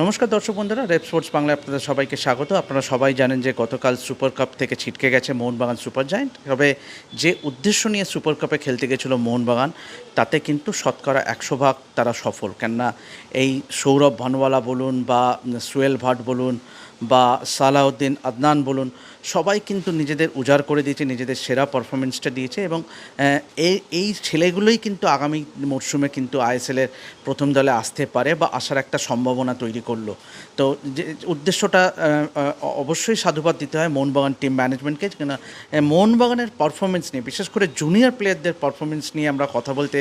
নমস্কার দর্শক বন্ধুরা রেপ স্পোর্টস বাংলায় আপনাদের সবাইকে স্বাগত। আপনারা সবাই জানেন যে গতকাল সুপার কাপ থেকে ছিটকে গেছে মোহনবাগান সুপার জায়েন্ট তবে যে উদ্দেশ্য নিয়ে সুপার কাপে খেলতে গেছিল মোহনবাগান, তাতে কিন্তু শতকরা একশো ভাগ তারা সফল। কেননা এই সৌরভ ভানওয়ালা বলুন বা সুয়েল ভাট বলুন বা সালাউদ্দিন আদনান বলুন সবাই কিন্তু নিজেদের উজাড় করে দিয়েছে, নিজেদের সেরা পারফরমেন্সটা দিয়েছে এবং এই এই ছেলেগুলোই কিন্তু আগামী মরশুমে কিন্তু আইএসএলের প্রথম দলে আসতে পারে বা আসার একটা সম্ভাবনা তৈরি করল। তো যে, উদ্দেশ্যটা অবশ্যই সাধুবাদ দিতে হয় মোহনবাগান টিম ম্যানেজমেন্টকে কেন মোহনবাগানের পারফরমেন্স নিয়ে, বিশেষ করে জুনিয়র প্লেয়ারদের পারফরমেন্স নিয়ে আমরা কথা বলতে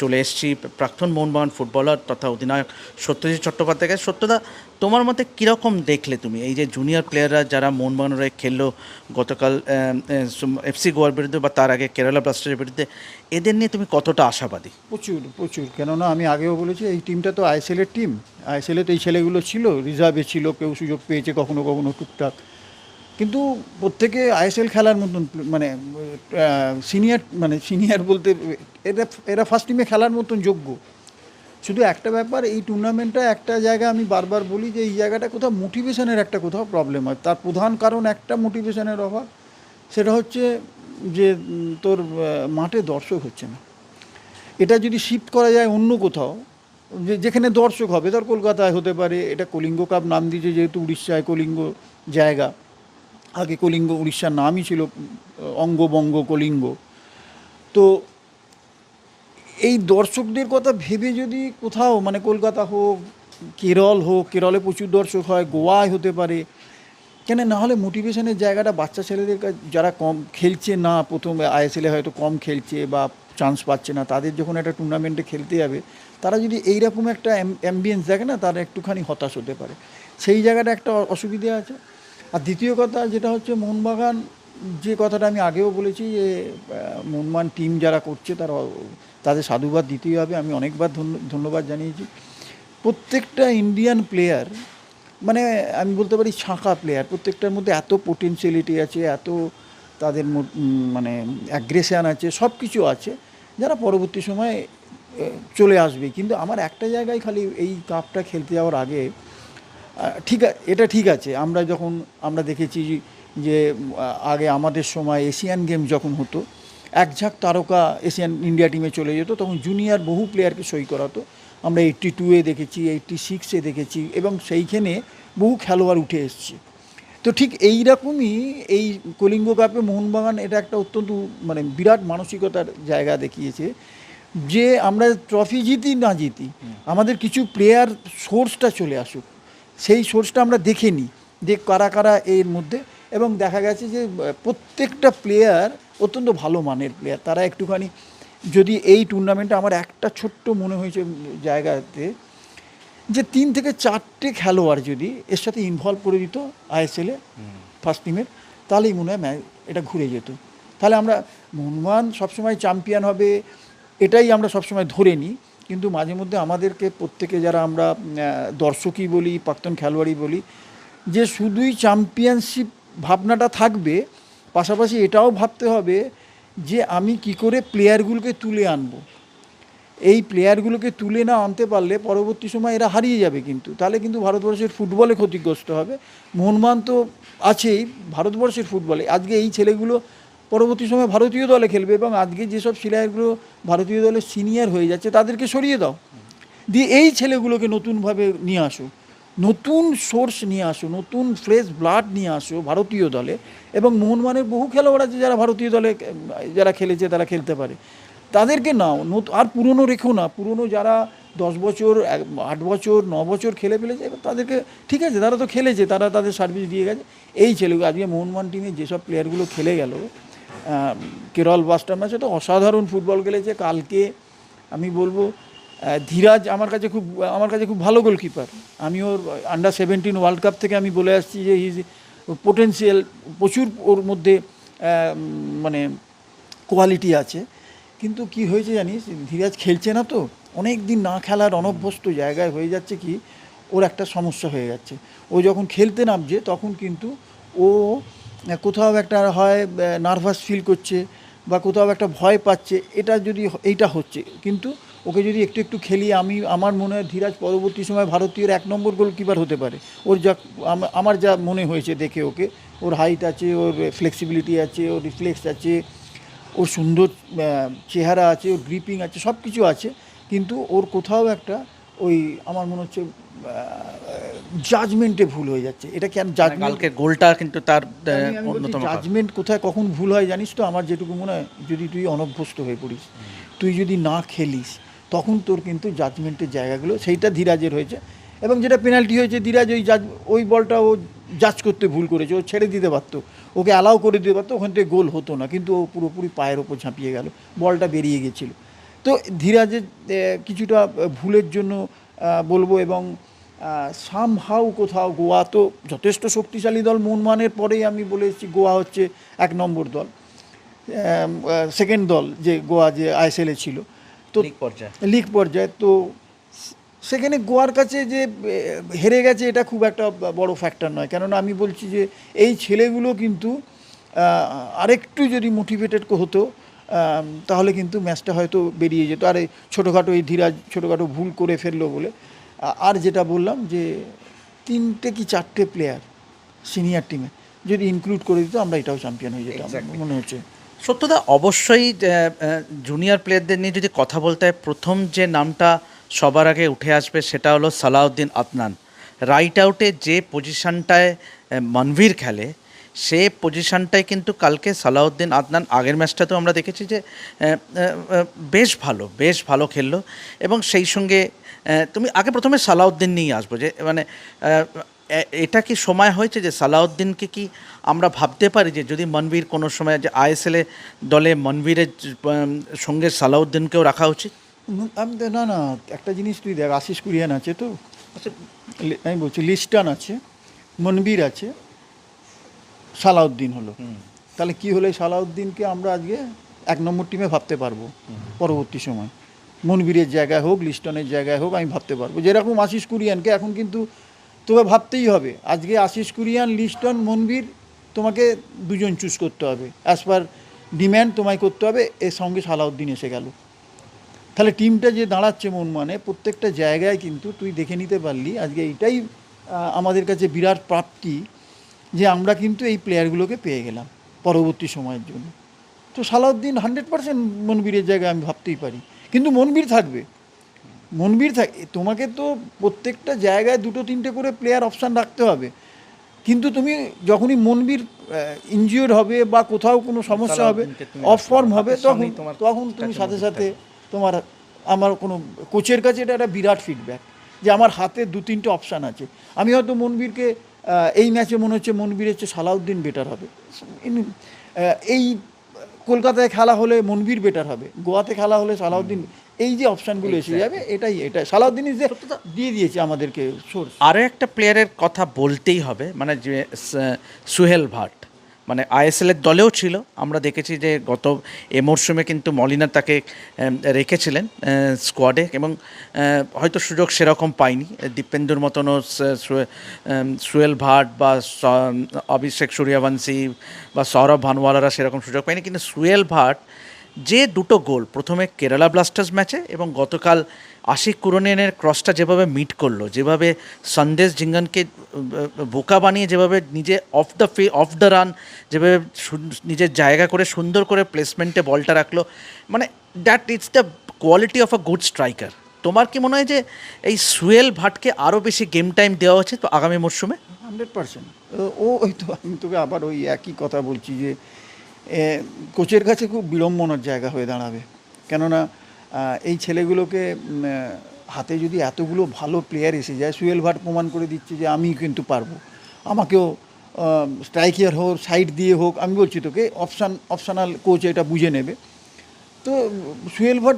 চলে এসেছি। প্রাক্তন মোহনবাগান ফুটবলার তথা অধিনায়ক সত্যজিৎ চট্টোপাধ্যায়কে। সত্যদা, তোমার মতে কীরকম দেখলে তুমি? এই যে জুনিয়র প্লেয়াররা যারা মোহনবাগানের খেললো গতকাল এফসি গোয়ার বিরুদ্ধে বা তার আগে কেরালা ব্লাস্টারের বিরুদ্ধে, এদের নিয়ে তুমি কতটা আশাবাদী? প্রচুর প্রচুর। কেননা আমি আগেও বলেছি, এই টিমটা তো আইএসএলের টিম আইএসএলে তো এই ছেলেগুলো ছিল রিজার্ভে ছিল, কেউ সুযোগ পেয়েছে কখনো কখনো টুকটাক। কিন্তু প্রত্যেকে আইএসএল খেলার মতন মানে সিনিয়র মানে সিনিয়র বলতে, এরা এরা ফার্স্ট টিমে খেলার মতন যোগ্য। শুধু একটা ব্যাপার, এই টুর্নামেন্টটা একটা জায়গা আমি বারবার বলি যে এই জায়গাটা কোথাও মোটিভেশনের একটা কোথাও প্রবলেম হয়। তার প্রধান কারণ একটা মোটিভেশনের অভাব, সেটা হচ্ছে যে তোর মাঠে দর্শক হচ্ছে না। এটা যদি শিফট করা যায় অন্য কোথাও, যে যেখানে দর্শক হবে, ধর কলকাতায় হতে পারে, এটা কলিঙ্গ কাপ নাম দিয়েছে যেহেতু উড়িষ্যায় কলিঙ্গ জায়গা। আগে কলিঙ্গ উড়িষ্যার নামই ছিল, অঙ্গবঙ্গ কলিঙ্গ। তো এই দর্শকদের কথা ভেবে যদি কোথাও মানে কলকাতা হোক, কেরল হোক, কেরলে প্রচুর দর্শক হয়, গোয়ায় হতে পারে, কেন না হলে মোটিভেশনের জায়গাটা বাচ্চা ছেলেদের যারা কম খেলছে না, প্রথম আইএসএলে হয়তো কম খেলছে বা চান্স পাচ্ছে না, তাদের যখন একটা টুর্নামেন্টে খেলতে যাবে, তারা যদি এইরকম একটা অ্যাম্বিয়েন্স দেখে না, তারা একটুখানি হতাশ হতে পারে। সেই জায়গাটা একটা অসুবিধে আছে। আর দ্বিতীয় কথা যেটা হচ্ছে, মোহনবাগান যে কথাটা আমি আগেও বলেছি যে মনমান টিম যারা করছে তারা, তাদের সাধুবাদ দিতেই হবে। আমি অনেকবার ধন্য- ধন্যবাদ জানিয়েছি। প্রত্যেকটা ইন্ডিয়ান প্লেয়ার মানে আমি বলতে পারি ছাঁকা প্লেয়ার প্রত্যেকটার মধ্যে এত পোটেনশিয়ালিটি আছে, এত তাদের মানে অ্যাগ্রেশান আছে সব কিছু আছে, যারা পরবর্তী সময়ে চলে আসবে। কিন্তু আমার একটা জায়গায় খালি এই কাপটা খেলতে যাওয়ার আগে ঠিক এটা ঠিক আছে। আমরা যখন, আমরা দেখেছি যে আগে আমাদের সময় এশিয়ান গেম যখন হতো এক ঝাঁক তারকা এশিয়ান ইন্ডিয়া টিমে চলে যেত তখন জুনিয়র বহু প্লেয়ারকে সই করাতো। আমরা এইট্টি টুয়ে দেখেছি এইট্টি সিক্সে দেখেছি এবং সেইখানে বহু খেলোয়াড় উঠে এসছে। তো ঠিক এই রকমই এই কলিঙ্গ কাপে মোহনবাগান এটা একটা অত্যন্ত মানে বিরাট মানসিকতার জায়গা দেখিয়েছে যে আমরা ট্রফি জিতি না জিতি আমাদের কিছু প্লেয়ার সোর্সটা চলে আসুক। সেই সোর্সটা আমরা দেখে নিই যে কারা কারা এর মধ্যে এবং দেখা গেছে যে প্রত্যেকটা প্লেয়ার অত্যন্ত ভালো মানের প্লেয়ার তারা একটুখানি যদি এই টুর্নামেন্টে আমার একটা ছোট্ট মনে হয়েছে জায়গাতে, যে তিন থেকে চারটে খেলোয়াড় যদি এর সাথে ইনভলভ করে দিত আইএসএলে ফার্স্ট টিমের তাহলেই মনে হয় ম্যা- এটা ঘুরে যেত। তাহলে আমরা মোহনবাগান সবসময় চ্যাম্পিয়ন হবে, এটাই আমরা সবসময় ধরে নিই। কিন্তু মাঝে মধ্যে আমাদেরকে প্রত্যেকে যারা আমরা দর্শকই বলি, প্রাক্তন খেলোয়াড়ই বলি, যে শুধুই চ্যাম্পিয়নশিপ ভাবনাটা থাকবে, পাশাপাশি এটাও ভাবতে হবে যে আমি কি করে প্লেয়ারগুলোকে তুলে আনব। এই প্লেয়ারগুলোকে তুলে না আনতে পারলে পরবর্তী সময় এরা হারিয়ে যাবে কিন্তু। তাহলে কিন্তু ভারতবর্ষের ফুটবলে ক্ষতিগ্রস্ত হবে। মোহনবাগান তো আছেই ভারতবর্ষের ফুটবলে। আজকে এই ছেলেগুলো পরবর্তী সময় ভারতীয় দলে খেলবে এবং আজকে যেসব প্লেয়ারগুলো ভারতীয় দলে সিনিয়র হয়ে যাচ্ছে তাদেরকে সরিয়ে দাও। দিয়ে এই ছেলেগুলোকে নতুনভাবে নিয়ে আসো। নতুন সোর্স নিয়ে আসো, নতুন ফ্রেশ ব্লাড নিয়ে আসো ভারতীয় দলে এবং মোহনবাগানের বহু খেলোয়াড় আছে যারা ভারতীয় দলে, যারা খেলেছে তারা খেলতে পারে। তাদেরকে নাও আর পুরনো রেখো না, পুরনো যারা দশ বছর আট বছর, ন বছর খেলে ফেলেছে তাদেরকে, ঠিক আছে, তারা তো খেলেছে, তারা তাদের সার্ভিস দিয়ে গেছে। এই ছেলেগুলো, আজকে মোহনবাগান টিমে যেসব প্লেয়ারগুলো খেলে গেল কেরল বাস্টার ম্যাচে তো অসাধারণ ফুটবল খেলেছে। কালকে আমি বলব ধীরাজ আমার কাছে খুব, আমার কাছে খুব ভালো গোলকিপার আমি ওর আন্ডার সেভেন্টিন ওয়ার্ল্ড কাপ থেকে আমি বলে আসছি যে ইজ পোটেন্সিয়াল প্রচুর ওর মধ্যে মানে কোয়ালিটি আছে। কিন্তু কি হয়েছে জানিস? ধীরাজ খেলছে না তো। অনেক দিন না খেলার অনভ্যস্ত জায়গায় হয়ে যাচ্ছে কি, ওর একটা সমস্যা হয়ে যাচ্ছে। ও যখন খেলতে নামছে, তখন কিন্তু ও কোথাও একটা হয় নার্ভাস ফিল করছে বা কোথাও একটা ভয় পাচ্ছে। এটা যদি এইটা হচ্ছে। কিন্তু ওকে যদি একটু একটু খেলি আমি আমার মনে হয় ধীরাজ পরবর্তী সময় ভারতীয় এক নম্বর গোলকিপার হতে পারে। ওর যা আমার যা মনে হয়েছে দেখে ওকে ওর হাইট আছে ওর ফ্লেক্সিবিলিটি আছে ওর রিফ্লেক্স আছে ওর সুন্দর চেহারা আছে ওর গ্রিপিং আছে সব কিছু আছে। কিন্তু ওর কোথাও একটা ওই আমার মনে হচ্ছে জাজমেন্টে ভুল হয়ে যাচ্ছে। এটা কেন জাজমেন্ট কালকে গোলটা কিন্তু তার অন্যতম জাজমেন্ট কোথায় কখন ভুল হয় জানিস তো? আমার যেটুকু মনে হয় যদি তুই অনভ্যস্ত হয়ে পড়িস তুই যদি না খেলিস তখন তোর কিন্তু জাজমেন্টের জায়গাগুলো সেইটা ধীরাজের হয়েছে। এবং যেটা পেনাল্টি হয়েছে, ধীরাজ ওই জাজ ওই বলটা ও জাজ করতে ভুল করেছে, ও ছেড়ে দিতে পারতো। ওকে অ্যালাউ করে দিতে পারতো, ওখান থেকে গোল হতো না, কিন্তু ও পুরোপুরি পায়ের ওপর ঝাঁপিয়ে গেল, বলটা বেরিয়ে গেছিল। তো ধীরাজের কিছুটা ভুলের জন্য বলব এবং সামহাউ কোথাও গোয়া তো যথেষ্ট শক্তিশালী দল মোহনমানের পরেই আমি বলে এসেছি, গোয়া হচ্ছে এক নম্বর দল। সেকেন্ড দল যে গোয়া যে আইএসএলে ছিল। তো লিগ পর্যায়ে। তো সেখানে গোয়ার কাছে যে হেরে গেছে এটা খুব একটা বড় ফ্যাক্টর নয়। কেননা আমি বলছি যে এই ছেলেগুলো কিন্তু আরেকটু যদি মোটিভেটেড হতো তাহলে কিন্তু ম্যাচটা হয়তো বেরিয়ে যেত। আর এই ছোটোখাটো এই ধীরাজ ছোটোখাটো ভুল করে ফেলল বলে। আর যেটা বললাম যে তিনটে কি চারটে প্লেয়ার সিনিয়র টিমে যদি ইনক্লুড করে দিত আমরা এটাও চ্যাম্পিয়ন হয়ে যেতাম মনে হচ্ছে। সত্যদা, অবশ্যই জুনিয়র প্লেয়ারদের নিয়ে যদি কথা বলতে হয়, প্রথম যে নামটা সবার আগে উঠে আসবে সেটা হলো সালাউদ্দিন আদনান। রাইট আউটে যে পজিশনটায় মনভীর খেলে, সে পজিশনটাই কিন্তু কালকে সালাউদ্দিন আদনান আগের ম্যাচটাতেও আমরা দেখেছি যে বেশ ভালো বেশ ভালো খেললো। এবং সেই সঙ্গে তুমি আগে প্রথমে সালাউদ্দিন নিয়ে আসব যে মানে এটা কি সময় হয়েছে যে সালাউদ্দিনকে কি আমরা ভাবতে পারি যে যদি মনবীর কোনো সময় যে আইএসএলে দলে মনবীরের সঙ্গে সালাউদ্দিনকেও রাখা উচিত? না না একটা জিনিস তুই দেখ আশিস কুরিয়ান আছে তো। লি- আমি বলছি লিস্টান আছে মনবীর আছে সালাউদ্দিন হলো। তাহলে কি হলো সালাউদ্দিনকে আমরা আজকে এক নম্বর টিমে ভাবতে পারব পরবর্তী সময়। মনবীরের জায়গায় হোক লিস্টনের জায়গায় হোক আমি ভাবতে পারব। যেরকম আশিস কুরিয়ানকে এখন কিন্তু তোকে ভাবতেই হবে। আজকে আশিস কুরিয়ান, লিস্টন, মনবীর, তোমাকে দুজন চুজ করতে হবে। অ্যাজ পার ডিম্যান্ড তোমায় করতে হবে। এর সঙ্গে সালাউদ্দিন এসে গেল। তাহলে টিমটা যে দাঁড়াচ্ছে মন মানে প্রত্যেকটা জায়গায় কিন্তু তুই দেখে নিতে পারলি। আজকে এইটাই আমাদের কাছে বিরাট প্রাপ্তি যে আমরা কিন্তু এই প্লেয়ারগুলোকে পেয়ে গেলাম পরবর্তী সময়ের জন্য। তো সালাউদ্দিন হান্ড্রেড পার্সেন্ট মনবীরের জায়গায় আমি ভাবতেই পারি। কিন্তু মনবীর থাকবে। মনবীর থাকে তোমাকে তো প্রত্যেকটা জায়গায় দুটো তিনটে করে প্লেয়ার অপশান রাখতে হবে। কিন্তু তুমি যখনই মনবীর ইনজিওর হবে বা কোথাও কোনো সমস্যা হবে অফ ফর্ম হবে তখন তখন তুমি সাথে সাথে তোমার আমার কোনো কোচের কাছে এটা একটা বিরাট ফিডব্যাক যে আমার হাতে দু তিনটে অপশান আছে। আমি হয়তো মনবীরকে এই ম্যাচে মনে হচ্ছে মনবীরের হচ্ছে সালাউদ্দিন বেটার হবে। এই কলকাতায় খেলা হলে মনবীর বেটার হবে গোয়াতে খেলা হলে সালাউদ্দিন এই যে অপশানগুলো এসে যাবে এটাই এটা সালাউদ্দিন ইজ দিয়ে দিয়েছে আমাদেরকে সোর্স আরও একটা প্লেয়ারের কথা বলতেই হবে মানে যে সুহেল ভাট মানে আইএসএলের দলেও ছিল। আমরা দেখেছি যে গত এ মরশুমে কিন্তু মলিনা তাকে রেখেছিলেন স্কোয়াডে এবং হয়তো সুযোগ সেরকম পায়নি। দীপেন্দুর মতনও স- সু- উম, সুহেল ভাট বা অভিষেক সূর্যবংশী বা সৌরভ ভানওয়ালারা সেরকম সুযোগ পায়নি। কিন্তু সুহেল ভাট যে দুটো গোল, প্রথমে কেরালা ব্লাস্টার্স ম্যাচে এবং গতকাল আশিক কুরনেনের ক্রসটা যেভাবে মিট করল, যেভাবে সন্দেশ জিঙ্গনকে বোকা বানিয়ে যেভাবে নিজে অফ দ্য ফে অফ দ্য রান যেভাবে নিজের জায়গা করে সুন্দর করে প্লেসমেন্টে বলটা রাখল মানে that it's the quality of a good striker তোমার কি মনে হয় যে এই সুয়েল ভাটকে আরও বেশি গেম টাইম দেওয়া উচিত আগামী মরশুমে? হান্ড্রেড পার্সেন্ট ও, ওই তো, আমি তোকে আবার ওই একই কথা বলছি যে কোচের কাছে খুব বিড়ম্বনার জায়গা হয়ে দাঁড়াবে। কেননা এই ছেলেগুলোকে হাতে যদি এতগুলো ভালো প্লেয়ার এসে যায় সুয়েল ভাট প্রমাণ করে দিচ্ছে যে আমি কিন্তু পারব। আমাকেও স্ট্রাইকার হোক সাইড দিয়ে হোক, আমি বলছি তোকে অপশান অপশনাল কোচ এটা বুঝে নেবে। তো সুয়েল ভাট,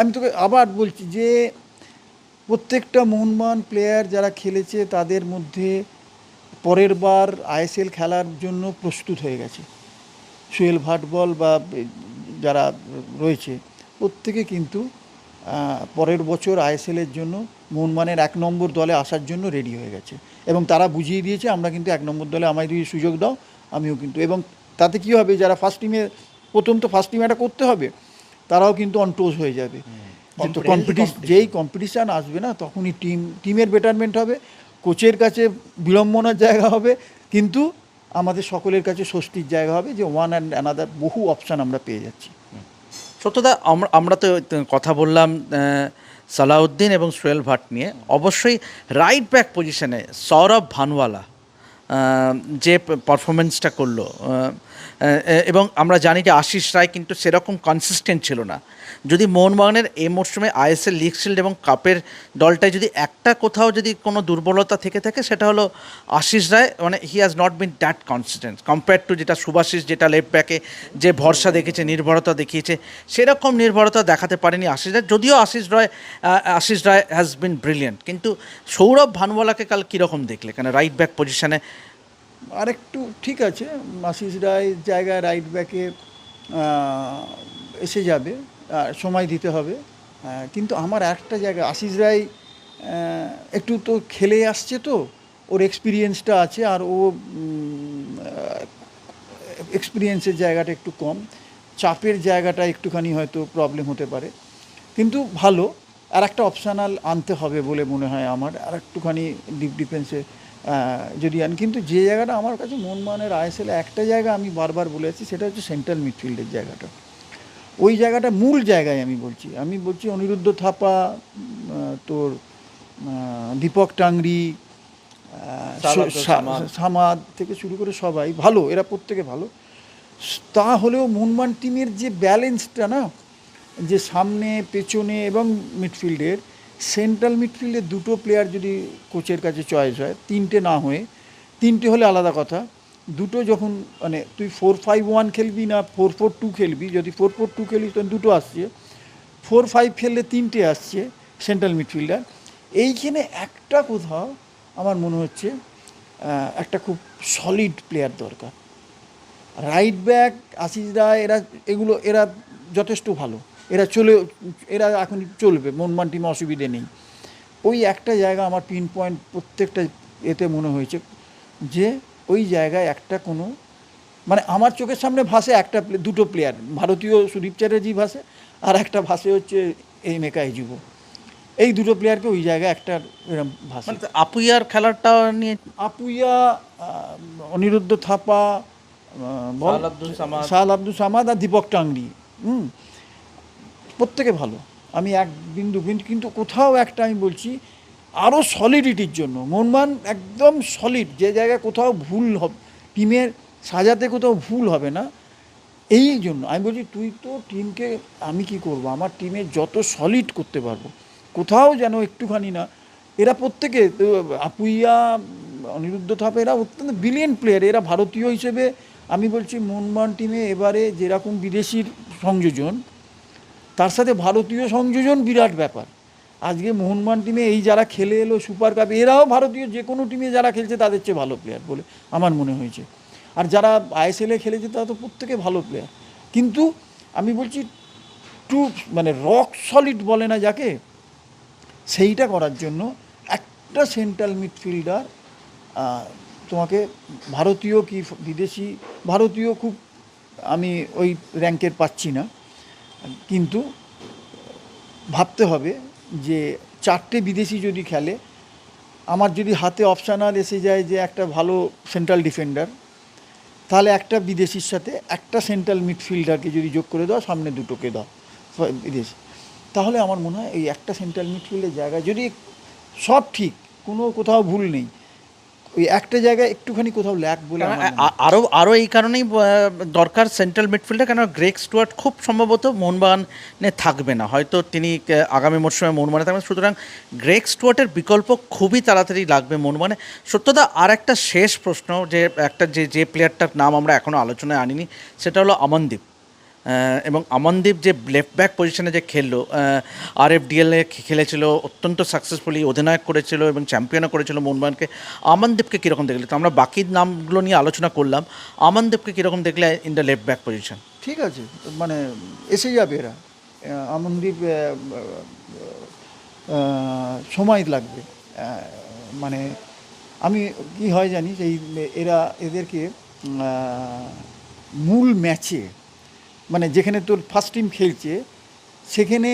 আমি তোকে আবার বলছি যে, প্রত্যেকটা মোহনবাগান প্লেয়ার যারা খেলেছে, তাদের মধ্যে পরের বার আইএসএল খেলার জন্য প্রস্তুত হয়ে গেছে। সুয়েল ভাট বল বা যারা রয়েছে প্রত্যেকে কিন্তু পরের বছর আইএসএলের জন্য মোহনবাগানের এক নম্বর দলে আসার জন্য রেডি হয়ে গেছে। এবং তারা বুঝিয়ে দিয়েছে আমরা কিন্তু এক নম্বর দলে আমায় যদি সুযোগ দাও আমিও কিন্তু। এবং তাতে কী হবে যারা ফার্স্ট টিমে প্রথম তো ফার্স্ট টিমে এটা করতে হবে তারাও কিন্তু অনটোজ হয়ে যাবে। কিন্তু কম্পিটিশন যেই কম্পিটিশান আসবে না তখনই টিম টিমের বেটারমেন্ট হবে কোচের কাছে বিড়ম্বনার জায়গা হবে কিন্তু আমাদের সকলের কাছে স্বস্তির জায়গা হবে যে ওয়ান অ্যান্ড অ্যানাদার বহু অপশান আমরা পেয়ে যাচ্ছি। সত্যদা, আমরা আমরা তো কথা বললাম সালাউদ্দিন এবং সোহেল ভাট নিয়ে। অবশ্যই রাইট ব্যাক পজিশনে সৌরভ ভানওয়ালা যে পারফরমেন্সটা করল এবং আমরা জানি যে আশিস রায় কিন্তু সেরকম কনসিস্টেন্ট ছিল না। যদি মোহনবাগানের এই মরশুমে আইএসএল লিগ শিল্ড এবং কাপের দলটায় যদি একটা কোথাও যদি কোনো দুর্বলতা থেকে থাকে, সেটা হলো আশিস রায় মানে he has not been that consistent compare to যেটা সুভাষিস, যেটা লেফট ব্যাকে যে ভরসা দেখেছে নির্ভরতা দেখিয়েছে, সেরকম নির্ভরতা দেখাতে পারেনি আশিস রায়। যদিও Ashish Roy Ashish Roy has been brilliant কিন্তু সৌরভ ভানওয়ালাকে কাল কীরকম দেখলে? কেন? রাইট ব্যাক পজিশনে আরেকটু ঠিক আছে আশিস রায় জায়গায় রাইট ব্যাকে এসে যাবে সময় দিতে হবে। আহ, কিন্তু আমার একটা জায়গা আশিস রায় একটু তো খেলে আসছে তো ওর এক্সপিরিয়েন্সটা আছে আর ও এক্সপিরিয়েন্সের জায়গাটা একটু কম। চাপের জায়গাটা একটুখানি হয়তো প্রবলেম হতে পারে। কিন্তু ভালো আর একটা অপশানাল আনতে হবে বলে মনে হয় আমার আর একটুখানি ডিপ ডিফেন্সে যদি আন। কিন্তু যে জায়গাটা আমার কাছে মনমানের আইএসএল একটা জায়গা আমি বারবার বলেছি সেটা হচ্ছে সেন্ট্রাল মিডফিল্ডের জায়গাটা। ওই জায়গাটা মূল জায়গায় আমি বলছি। আমি বলছি অনিরুদ্ধ থাপা তোর দীপক টাংরি। সামাদ। থেকে শুরু করে সবাই ভালো এরা প্রত্যেকে ভালো। তা হলেও মুনমান টিমের যে ব্যালেন্সটা না যে সামনে, পেছনে এবং মিডফিল্ডের, সেন্ট্রাল মিডফিল্ডের দুটো প্লেয়ার যদি কোচের কাছে চয়েস হয়, তিনটে না হয়ে, তিনটে হলে আলাদা কথা। দুটো যখন মানে তুই ফোর ফাইভ ওয়ান খেলবি না ফোর ফোর টু খেলবি, যদি ফোর ফোর টু খেলবি তখন দুটো আসছে। ফোর ফাইভ খেললে তিনটে আসছে সেন্ট্রাল মিডফিল্ডার। এইখানে একটা কোথাও আমার মনে হচ্ছে একটা খুব সলিড প্লেয়ার দরকার। রাইট ব্যাক আশিস রায় এরা, এগুলো, এরা যথেষ্ট ভালো। এরা চলে এরা এখন চলবে মনমান টিমে অসুবিধে নেই। ওই একটা জায়গা আমার পিন পয়েন্ট প্রত্যেকটা এতে মনে হয়েছে যে ওই জায়গায় একটা কোনো মানে আমার চোখের সামনে ভাসে একটা প্লে- দুটো প্লেয়ার ভারতীয় সুদীপ চ্যাটার্জি ভাসে আর একটা ভাসে হচ্ছে এই মেকা যুব এই দুটো প্লেয়ারকে ওই জায়গায় একটা এরম ভাসে। মানে আপুইয়ার খেলাটা নিয়ে আপুইয়া অনিরুদ্ধ থাপা সামাদ। আব্দুল সামাদ আর দীপক টাংরি। হুম। প্রত্যেকে ভালো। আমি এক বিন্দু কিন্তু কিন্তু কোথাও একটা আমি বলছি আরও সলিডিটির জন্য। মনমান একদম সলিড যে জায়গায় কোথাও ভুল হবে, টিমের সাজাতে কোথাও ভুল হবে না, এই জন্য। আমি বলছি, তুই তো টিমকে আমি কি করব? আমার টিমে যত সলিড করতে পারব, কোথাও যেন একটুখানি না। এরা প্রত্যেকে আপুইয়া, অনিরুদ্ধ থাপা, এরা অত্যন্ত বিলিয়ন প্লেয়ার এরা ভারতীয় হিসেবে আমি বলছি, মনমান টিমে এবারে যেরকম বিদেশির সংযোজন তার সাথে ভারতীয় সংযোজন বিরাট ব্যাপার। আজকে মোহনবাগান টিমে এই যারা খেলে এলো সুপার কাপ এরাও ভারতীয় যে কোনো টিমে যারা খেলছে তাদের চেয়ে ভালো প্লেয়ার বলে আমার মনে হয়েছে। আর যারা আইএসএলে খেলেছে তারা তো প্রত্যেকে ভালো প্লেয়ার কিন্তু আমি বলছি টু মানে রক সলিড বলে না যাকে, সেইটা করার জন্য একটা সেন্ট্রাল মিডফিল্ডার তোমাকে ভারতীয় কি, বিদেশি ভারতীয় খুব আমি ওই র্যাঙ্কের পাচ্ছি না। কিন্তু ভাবতে হবে যে চারটে বিদেশি যদি খেলে, আমার যদি হাতে অপশানাল এসে যায় যে একটা ভালো সেন্ট্রাল ডিফেন্ডার তাহলে একটা বিদেশির সাথে একটা সেন্ট্রাল মিডফিল্ডারকে যদি যোগ করে দাও, সামনে দুটোকে দাও বিদেশি। তাহলে আমার মনে হয় এই একটা সেন্ট্রাল মিডফিল্ডের জায়গায় যদি সব ঠিক, কোনো কোথাও ভুল নেই ওই একটা জায়গায় একটুখানি কোথাও ল্যাক বলে আরও আরও এই কারণেই দরকার সেন্ট্রাল মিডফিল্ডার কেন গ্রেক স্টুয়ার্ট খুব সম্ভবত মোহনবাগানে থাকবে না। হয়তো তিনি আগামী মরশুমে মোহনবাগানে থাকবেন। সুতরাং গ্রেক স্টুয়ার্টের বিকল্প খুবই তাড়াতাড়ি লাগবে মোহনবাগানে সত্যতা আর একটা শেষ প্রশ্ন যে একটা যে যে প্লেয়ারটার নাম আমরা এখনও আলোচনায় আনিনি সেটা হলো আমনদীপ এবং আমনদীপ যে লেফট ব্যাক পজিশনে যে খেললো আর এফ ডিএলে খেলেছিল, অত্যন্ত সাকসেসফুলি অধিনায়ক করেছিল এবং চ্যাম্পিয়নও করেছিল মোহনবাগানকে। আমনদীপকে কীরকম দেখলে? তো আমরা বাকি নামগুলো নিয়ে আলোচনা করলাম। আমনদীপকে কীরকম দেখলে in the left back position ঠিক আছে মানে এসে যাবে এরা। আমনদীপ সময় লাগবে। মানে আমি কি হয় জানিস, এই এরা এদেরকে মূল ম্যাচে মানে যেখানে তোর ফার্স্ট টিম খেলছে সেখানে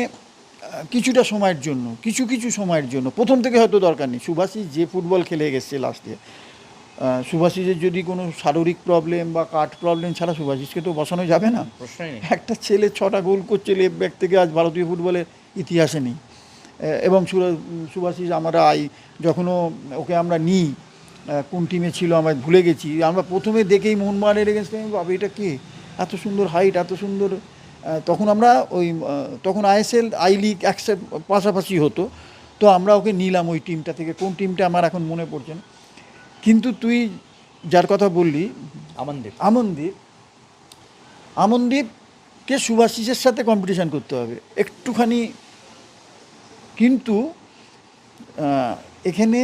কিছুটা সময়ের জন্য কিছু কিছু সময়ের জন্য প্রথম থেকে হয়তো দরকার নেই। সুভাষিস যে ফুটবল খেলে গেছে লাস্টে সুভাষিসের যদি কোনো শারীরিক প্রবলেম বা কাঠ প্রবলেম ছাড়া সুভাষিসকে তো বসানো যাবে না। একটা ছেলে ছটা গোল করছে লেফট ব্যাক থেকে আজ ভারতীয় ফুটবলের ইতিহাসে নেই। এবং সুভাষিস আমরা আই যখনও ওকে আমরা নিই কোন টিমে ছিল আমরা ভুলে গেছি। আমরা প্রথমে দেখেই মোহনবাগানের এগেনস্টে বাবা এটা কে? এত সুন্দর হাইট এত সুন্দর তখন আমরা ওই তখন আইএসএল আই লিগ একসাথে পাশাপাশি হতো। তো আমরা ওকে নিলাম ওই টিমটা থেকে। কোন টিমটা আমার এখন মনে পড়ছে না। কিন্তু তুই যার কথা বললি আমাদের আমনদীপ আমনদীপকে সুভাষিসের সাথে কম্পিটিশান করতে হবে। একটুখানি কিন্তু এখানে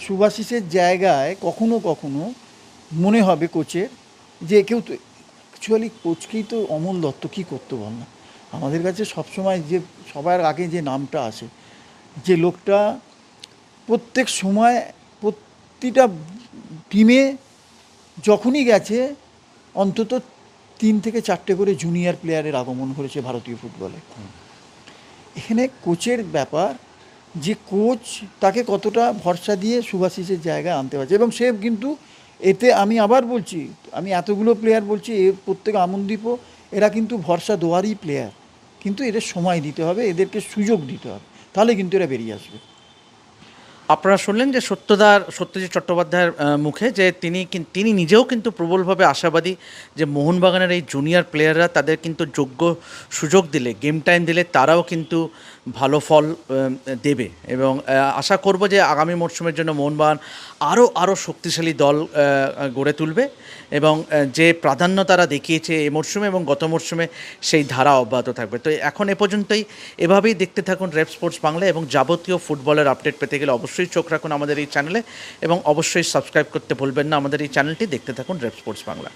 সুভাষিসের জায়গায় কখনো কখনো মনে হবে কোচের যে কেউ অ্যাকচুয়ালি কোচকেই তো অমল দত্ত কী করতো বল না? আমাদের কাছে সবসময় যে, সবার আগে যে নামটা আসে, যে লোকটা প্রত্যেক সময় প্রতিটা টিমে যখনই গেছে, অন্তত তিন থেকে চারটে করে জুনিয়র প্লেয়ারের আগমন করেছে ভারতীয় ফুটবলে। এখানে কোচের ব্যাপার, যে কোচ তাকে কতটা ভরসা দিয়ে সুভাষিসের জায়গায় আনতে পারছে, এবং সে কিন্তু এতে আমি আবার বলছি, আমি এতগুলো প্লেয়ার বলছি, এ প্রত্যেক আমনদীপও এরা কিন্তু ভরসা দেওয়ারই প্লেয়ার কিন্তু এদের সময় দিতে হবে, এদেরকে সুযোগ দিতে হবে। তাহলে কিন্তু এরা বেরিয়ে আসবে। আপনারা শুনলেন যে সত্যদার, সত্যজিৎ চট্টোপাধ্যায়ের মুখে যে তিনি তিনি নিজেও কিন্তু প্রবলভাবে আশাবাদী যে মোহনবাগানের এই জুনিয়র প্লেয়াররা তাদের কিন্তু যোগ্য সুযোগ দিলে গেম টাইম দিলে তারাও কিন্তু ভালো ফল দেবে। এবং আশা করব যে আগামী মরশুমের জন্য মোহনবাগান আরও আরও শক্তিশালী দল গড়ে তুলবে। এবং যে প্রাধান্য তারা দেখিয়েছে এই মরশুমে এবং গত মরশুমে সেই ধারা অব্যাহত থাকবে। তো এখন এ পর্যন্তই। এভাবেই দেখতে থাকুন রেপ স্পোর্টস বাংলা এবং যাবতীয় ফুটবলের আপডেট পেতে গেলে অবশ্যই চোখ রাখুন আমাদের এই চ্যানেলে এবং অবশ্যই সাবস্ক্রাইব করতে ভুলবেন না। আমাদের এই চ্যানেলটি দেখতে থাকুন রেপ স্পোর্টস বাংলা।